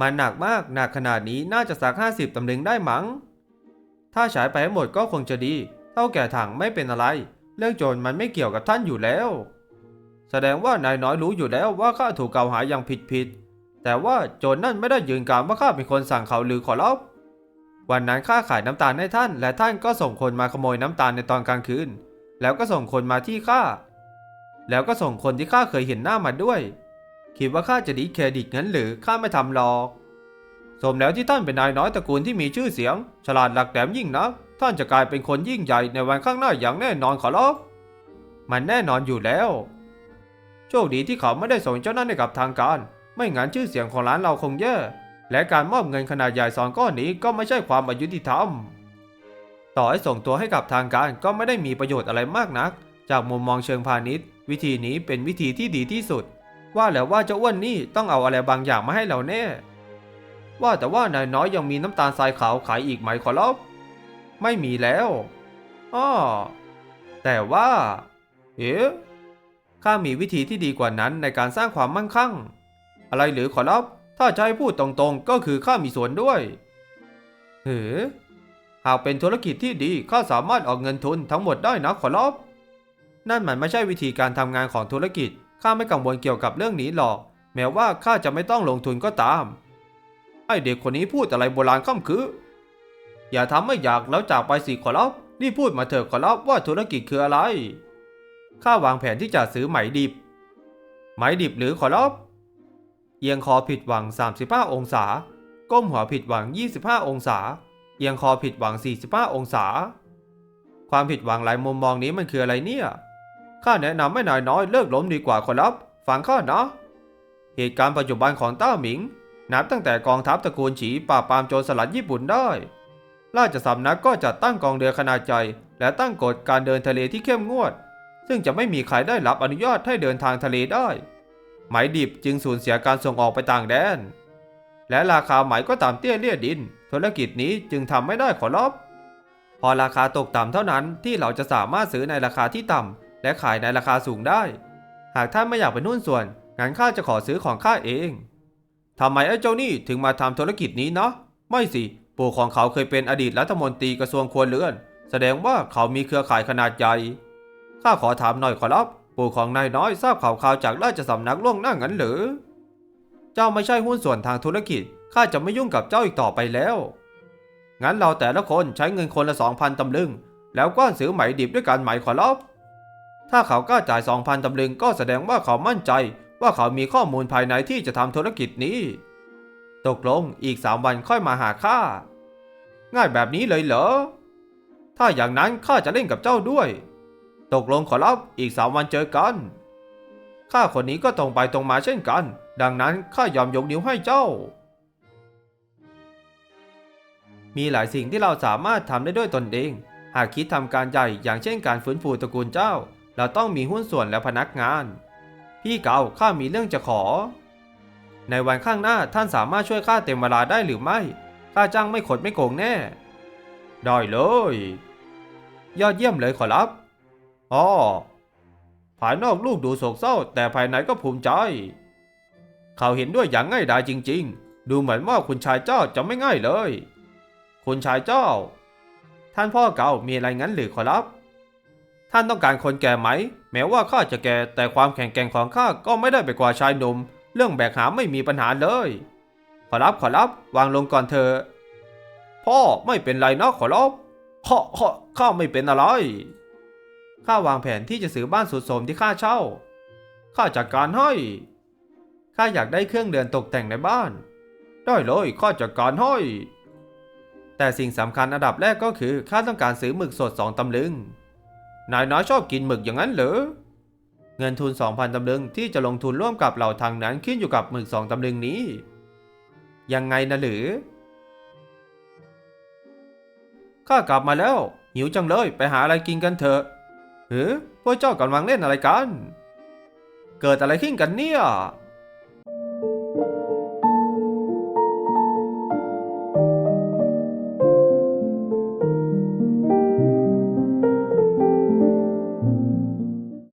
มันหนักมากหนักขนาดนี้น่าจะสักห้าสิบตำลึงได้มั้ง ถ้าฉายไปให้หมดก็คงจะดี เท่าแก่ถังไม่เป็นอะไร เรื่องโจรมันไม่เกี่ยวกับท่านอยู่แล้ว แสดงว่านายน้อยรู้อยู่แล้วว่าข้าถูกกล่าวหาอย่างผิดผิดๆแต่ว่าโจรนั่นไม่ได้ยืนการว่าข้าเป็นคนสั่งเขาหรือขอรับวันนั้นข้าขายน้ำตาลให้ท่าน และท่านก็ส่งคนมาขโมยน้ำตาลในตอนกลางคืน แล้วก็ส่งคนมาที่ข้า แล้วก็ส่งคนที่ข้าเคยเห็นหน้ามาด้วย คิดว่าข้าจะดีเครดิตงั้นหรือข้าไม่ทำหรอก สมแล้วที่ท่านเป็นนายน้อยตระกูลที่มีชื่อเสียง ฉลาดหลักแหลมยิ่งนัก ท่านจะกลายเป็นคนยิ่งใหญ่ในวันข้างหน้าอย่างแน่นอนขอรับมันแน่นอนอยู่แล้ว โชคดีที่เขาไม่ได้ส่งเจ้านั่นให้กับทางการ ไม่งั้นชื่อเสียงของร้านเราคงแย่ และการมอบเงินขนาดใหญ่สองก้อนนี้ก็ไม่ใช่ความอายุติธรรม ต่อให้ส่งตัวให้กับทางการก็ไม่ได้มีประโยชน์อะไรมากนัก จากมุมมองเชิงพาณิชย์ วิธีนี้เป็นวิธีที่ดีที่สุด ว่าแล้วว่าเจ้าอ้วนนี่ต้องเอาอะไรบางอย่างมาให้เราแน่ ว่าแต่ว่านายน้อยยังมีน้ำตาลทรายขาวขายอีกไหมขอรับ ไม่มีแล้วอ้อแต่ว่า เอ๊ะข้ามีวิธีที่ดีกว่านั้นในการสร้างความมั่งคั่ง อะไรหรือขอรับ ถ้าจะให้พูดตรงๆ ก็คือข้ามีส่วนด้วยเฮ้หากเป็นธุรกิจที่ดีข้าสามารถออกเงินทุนทั้งหมดได้นะขอรับ นั่นมันไม่ใช่วิธีการทำงานของธุรกิจ ข้าไม่กังวลเกี่ยวกับเรื่องนี้หรอก แม้ว่าข้าจะไม่ต้องลงทุนก็ตาม ไอเด็กคนนี้พูดอะไรโบราณค่ำคือ อย่าทำไม่อยากแล้วจากไปสิขอรับนี่พูดมาเถอะขอรับว่าธุรกิจคืออะไร ข้าวางแผนที่จะซื้อไหมดิบ ไหมดิบหรือขอรับเอียงคอผิดหวัง 35 องศา ก้มหัวผิดหวัง 25 องศา เอียงคอผิดหวัง 45 องศา ความผิดหวังหลายมุมมองนี้มันคืออะไรเนี่ย ข้าแนะนำให้นายน้อยเลิกล้มดีกว่าขอรับ ฟังข้านะ เหตุการณ์ปัจจุบันของต้าหมิง นับตั้งแต่กองทัพตระกูลฉีปราบปรามโจรสลัดญี่ปุ่นได้ ราชสำนักก็จัดตั้งกองเรือขนาดใหญ่และตั้งกฎการเดินทะเลที่เข้มงวด ซึ่งจะไม่มีใครได้รับอนุญาตให้เดินทางทะเลได้ ไหมดิบจึงสูญเสียการส่งออกไปต่างแดน และราคาไหมก็ต่ำเตี้ยเลี่ยดิน ธุรกิจนี้จึงทำไม่ได้ขอรับพอราคาตกต่ำเท่านั้นที่เราจะสามารถซื้อในราคาที่ต่ำ และขายในราคาสูงได้ หากท่านไม่อยากเป็นหุ้นส่วน งั้นข้าจะขอซื้อของข้าเองทำไมไอ้เจ้านี่ถึงมาทำธุรกิจนี้เนาะไม่สิ ปู่ของเขาเคยเป็นอดีตรัฐมนตรีกระทรวงครัวเรือน แสดงว่าเขามีเครือข่ายขนาดใหญ่ข้าขอถามหน่อยขอรับ ปู่ของนายน้อยทราบข่าวข่าวจากราชสำนักล่วงหน้างั้นหรือ เจ้าไม่ใช่หุ้นส่วนทางธุรกิจข้าจะไม่ยุ่งกับเจ้าอีกต่อไปแล้ว งั้นเราแต่ละคนใช้เงินคนละสองพันตำลึง แล้วก็ซื้อไหมดิบด้วยกันไหมขอรับ ถ้าเขากล้าจ่ายสองพันตำลึงก็แสดงว่าเขามั่นใจ ว่าเขามีข้อมูลภายในที่จะทำธุรกิจนี้ ตกลงอีกสามวันค่อยมาหาข้า ง่ายแบบนี้เลยเหรอ ถ้าอย่างนั้นข้าจะเล่นกับเจ้าด้วย ตกลงขอรับอีกสามวันเจอกันข้าคนนี้ก็ตรงไปตรงมาเช่นกัน ดังนั้นข้ายอมยกนิ้วให้เจ้า มีหลายสิ่งที่เราสามารถทำได้ด้วยตนเอง หากคิดทำการใหญ่อย่างเช่นการฟื้นฟูตระกูลเจ้า เราต้องมีหุ้นส่วนและพนักงาน พี่เก่าข้ามีเรื่องจะขอ ในวันข้างหน้าท่านสามารถช่วยข้าเต็มเวลาได้หรือไม่ข้าจ้างไม่ขดไม่โกงแน่ ได้เลย ยอดเยี่ยมเลยขอรับอ๋อภายนอกลูกดูโศกเศร้า แต่ภายในก็ภูมิใจ เขาเห็นด้วยอย่างง่ายดายจริง ๆ ดูเหมือนว่าคุณชายเจ้าจะไม่ง่ายเลย คุณชายเจ้า ท่านพ่อเก่ามีอะไรงั้นหรือขอรับ ท่านต้องการคนแก่ไหม แม้ว่าข้าจะแก่แต่ความแข็งแกร่งของข้าก็ไม่ได้ไปกว่าชายหนุ่ม เรื่องแบกหามไม่มีปัญหาเลย ขอรับขอรับวางลงก่อนเถอะพ่อไม่เป็นไรนะขอรับข้าข้าข้าไม่เป็นอะไรข้าวางแผนที่จะซื้อบ้านสุดโสมที่ข้าเช่าข้าจัดการให้ข้าอยากได้เครื่องเรือนตกแต่งในบ้าน ได้เลยข้าจัดการให้แต่สิ่งสำคัญอันดับแรกก็คือข้าต้องการซื้อหมึกสดสองตำลึง นายน้อยชอบกินหมึกอย่างนั้นเหรอ เงินทุน 2,000ตำลึงที่จะลงทุนร่วมกับเหล่าทางนั้นขึ้นอยู่กับหมึกสองตำลึงนี้ ยังไงนะหรือ ข้ากลับมาแล้ว หิวจังเลยไปหาอะไรกินกันเถอะเฮ้พวกเจ้ากำลังเล่นอะไรกัน เกิดอะไรขึ้นกันเนี่ย